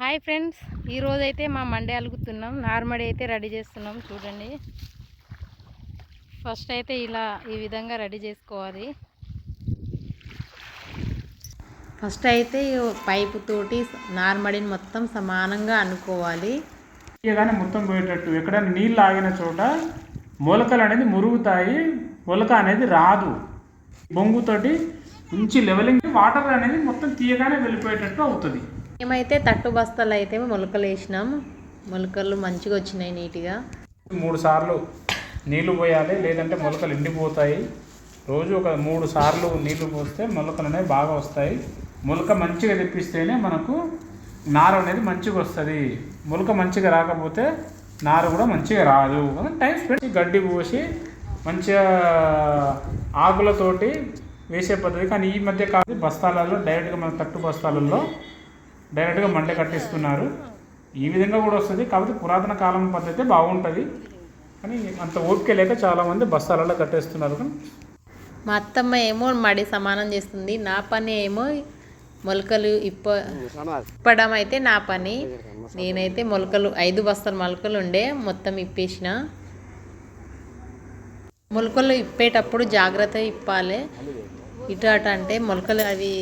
Hi friends ఈరోజు అయితే మా మండే అలుగుతున్నాం. నార్మడి అయితే రెడీ చేస్తున్నాం చూడండి. ఫస్ట్ అయితే ఇలా ఈ విధంగా రెడీ చేసుకోవాలి. ఫస్ట్ అయితే పైపు తోటి నార్మడిని మొత్తం సమానంగా అనుకోవాలి. కానీ మొత్తం పోయేటట్టు. ఎక్కడైనా నీళ్ళు ఆగిన చోట మొలకలు అనేది మురుగుతాయి. మొలక అనేది రాదు. బొంగుతోటి మంచి లెవెలింగ్ వాటర్ అనేది మొత్తం తీయగానే వెళ్ళిపోయేటట్టు అవుతుంది. మేమైతే తట్టు బస్తాలు అయితే మొలకలు వేసినాం. మొలకలు మంచిగా వచ్చినాయి నీట్గా. మూడు సార్లు నీళ్ళు పోయాలి లేదంటే మొలకలు ఎండిపోతాయి. రోజు ఒక మూడు సార్లు నీళ్ళు పోస్తే మొలకలు అనేవి బాగా వస్తాయి. మొలక మంచిగా తెప్పిస్తేనే మనకు నార అనేది మంచిగా వస్తుంది. మొలక మంచిగా రాకపోతే నార కూడా మంచిగా రాదు టైం స్పెండ్ గడ్డి పోసి మంచిగా ఆకులతోటి వేసే పద్ధతి. కానీ ఈ మధ్య కాదు బస్తాలలో డైరెక్ట్గా మన తట్టు బస్తాలలో డైరెక్ట్గా మంట కట్టిస్తున్నారు ఈ విధంగా కూడా వస్తుంది. కాకపోతే పురాతన కాలం పద్ధతి బాగుంటుంది. కానీ అంత ఓపిక లేక చాలామంది బస్తాలలో కట్టేస్తున్నారు. మా అత్తమ్మ ఏమో మడి సమానం చేస్తుంది. నా పని ఏమో మొలకలు ఇప్ప ఇప్పడం అయితే నా పని. నేనైతే మొలకలు ఐదు బస్తాల మొలకలు ఉండే మొత్తం ఇప్పేసిన. మొలకలు ఇప్పేటప్పుడు జాగ్రత్త ఇప్పాలి. ఇటు అటు అంటే మొలకలు అవి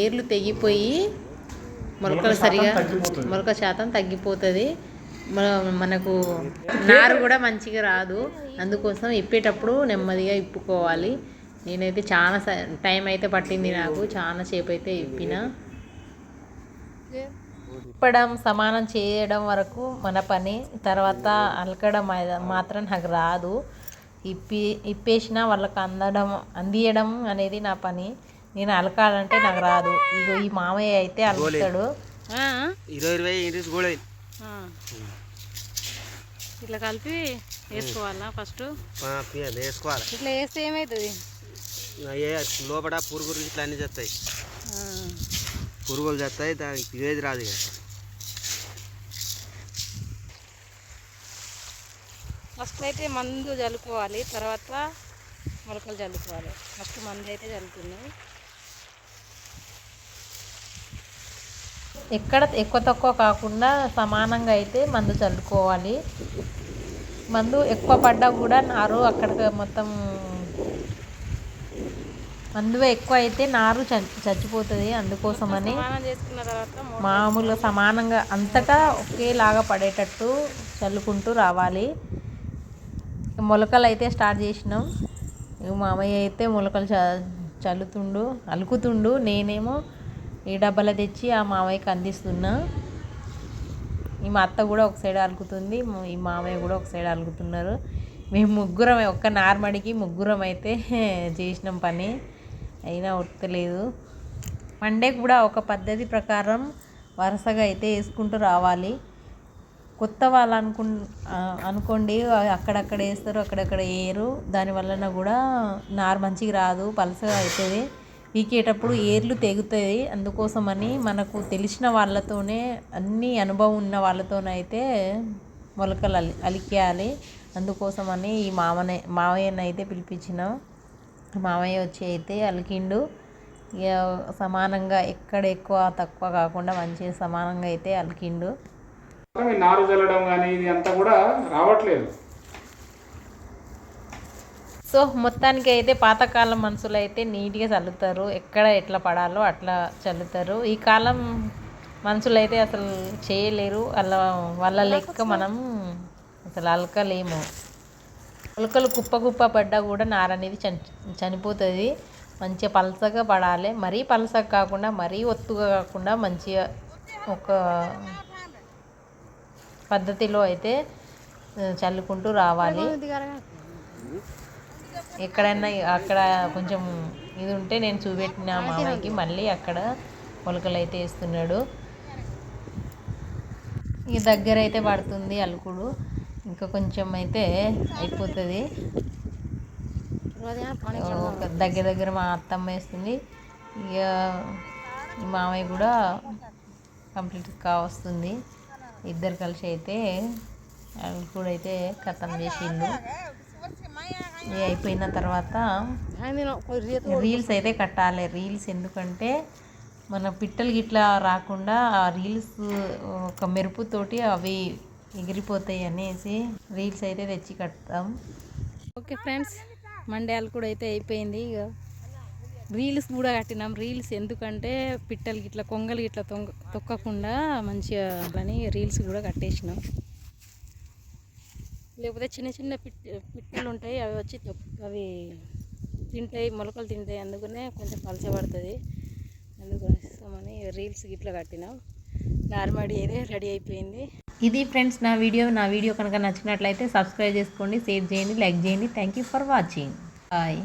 ఏర్లు తెగిపోయి మొలకలు సరిగా. మొలక శాతం తగ్గిపోతుంది. మన- మనకు నారు కూడా మంచిగా రాదు. అందుకోసం ఇప్పేటప్పుడు నెమ్మదిగా ఇప్పుకోవాలి. నేనైతే చాలా టైం అయితే పట్టింది నాకు. చాలా సేపు అయితే ఇప్పిన. ఇప్పడం సమానం చేయడం వరకు మన పని. తర్వాత అలకడం మాత్రం నాకు రాదు. ఇప్పి ఇప్పేసిన వాళ్ళకి అందడం అందియడం అనేది నా పని. నేను అలకాలంటే నాకు రాదు. ఇగో ఈ మామయ్య అయితే అలుకుతాడు. ఇరవై ఇరవై ఇట్లా కలిపి వేసుకోవాలా ఫస్ట్? వేసుకోవాలి. ఇట్లా వేస్తే ఏమవుతుంది అయ్యే లోపల పురుగులు ఇట్లా అన్నీ చేస్తాయి. పురుగులు చేస్తాయి దానికి ఏది రాదు ఇక ఫస్ట్ అయితే మందు చల్లుకోవాలి తర్వాత మొలకలు చల్లుకోవాలి ఫస్ట్ మందు అయితే చల్లుతున్నాయి ఎక్కడ ఎక్కువ తక్కువ కాకుండా సమానంగా అయితే మందు చల్లుకోవాలి. మందు ఎక్కువ పడ్డా కూడా నారు అక్కడికి మొత్తం మందువే ఎక్కువ అయితే నారు చచ్చిపోతుంది అందుకోసమని మామూలుగా సమానంగా అంతటా ఒకేలాగా పడేటట్టు చల్లుకుంటూ రావాలి. మొలకలు అయితే స్టార్ట్ చేసినాం. మామయ్య అయితే మొలకలు చ చల్లుతుండు అలుకుతుండు. నేనేమో ఈ డబ్బాలో తెచ్చి ఆ మామయ్యకి అందిస్తున్నా. ఈ మా అత్త కూడా ఒక సైడ్ అలుకుతుంది ఈ మామయ్య కూడా ఒక సైడ్ అలుకుతున్నారు మేము ముగ్గురం ఒక్క నార్మడికి ముగ్గురం అయితే చేసినాం పని. అయినా ఉడతలేదు మండే కూడా ఒక పద్ధతి ప్రకారం వరుసగా అయితే వేసుకుంటూ రావాలి. కొత్త వాళ్ళు అనుకు అనుకోండి అక్కడక్కడ వేస్తారు అక్కడక్కడ వేయరు. దానివలన కూడా నారు మంచిగా రాదు పలసగా అవుతుంది పీకేటప్పుడు ఏర్లు తెగుతాయి. అందుకోసమని మనకు తెలిసిన వాళ్ళతోనే అన్ని అనుభవం ఉన్న వాళ్ళతోనైతే మొలకలు అలి అలికేయాలి. అందుకోసమని ఈ మామనే మావయ్యనైతే అయితే పిలిపించినాం. మామయ్య వచ్చి అయితే అలికిండు. ఇక సమానంగా ఎక్కడ ఎక్కువ తక్కువ కాకుండా మంచిగా సమానంగా అయితే అలికిండు. నారు చల్లడం కానీ ఇది అంతా కూడా రావట్లేదు. సో మొత్తానికి అయితే పాతకాలం మనుషులు అయితే నీట్గా చల్లుతారు. ఎక్కడ ఎట్లా పడాలో అట్లా చల్లుతారు. ఈ కాలం మనుషులు అయితే అసలు చేయలేరు. అలా వాళ్ళ లెక్క మనం అసలు అలకలేము. మొలకలు కుప్ప కుప్ప పడ్డా కూడా నార అనేది చని చనిపోతుంది. మంచిగా పలసగా పడాలి. మరీ పలసగా కాకుండా మరీ ఒత్తుగా కాకుండా మంచిగా ఒక పద్ధతిలో అయితే చల్లుకుంటూ రావాలి. ఎక్కడైనా అక్కడ కొంచెం ఇది ఉంటే నేను చూపెట్టిన మామయ్యకి మళ్ళీ అక్కడ మొలకలు అయితే వేస్తున్నాడు. ఈ దగ్గర అయితే పడుతుంది అలుకుడు ఇంకా కొంచెం అయితే అయిపోతుంది. ఒక దగ్గర దగ్గర మా అత్తమ్మ వేస్తుంది. ఇక ఈ మామయ్య కూడా కంప్లీట్ కావస్తుంది ఇద్దరు కలిసి అయితే అలుకుడు అయితే కథం చేసిండు. అయిపోయిన తర్వాత రీల్స్ అయితే కట్టాలి. రీల్స్ ఎందుకంటే మన పిట్టలు గిట్లా రాకుండా ఆ రీల్స్ ఒక మెరుపుతోటి అవి ఎగిరిపోతాయి అనేసి రీల్స్ అయితే తెచ్చి కడతాం. ఓకే ఫ్రెండ్స్ మండ్యాలు కూడా అయితే అయిపోయింది. ఇక రీల్స్ కూడా కట్టినాం. రీల్స్ ఎందుకంటే పిట్టలు ఇట్లా కొంగలు ఇట్లా తొంగ తొక్కకుండా మంచిగా అని రీల్స్ కూడా కట్టేసినాం. లేకపోతే చిన్న చిన్న పిట్ పిట్టలు ఉంటాయి అవి వచ్చి అవి తింటాయి మొలకలు తింటాయి అందుకనే కొంచెం పలచబడుతుంది అందుకోసమని రీల్స్ గిట్లా కట్టినాం. నార్మడి అయితే రెడీ అయిపోయింది. ఇది ఫ్రెండ్స్ నా వీడియో. నా వీడియో కనుక నచ్చినట్లయితే సబ్స్క్రైబ్ చేసుకోండి షేర్ చేయండి లైక్ చేయండి. Thank you for watching bye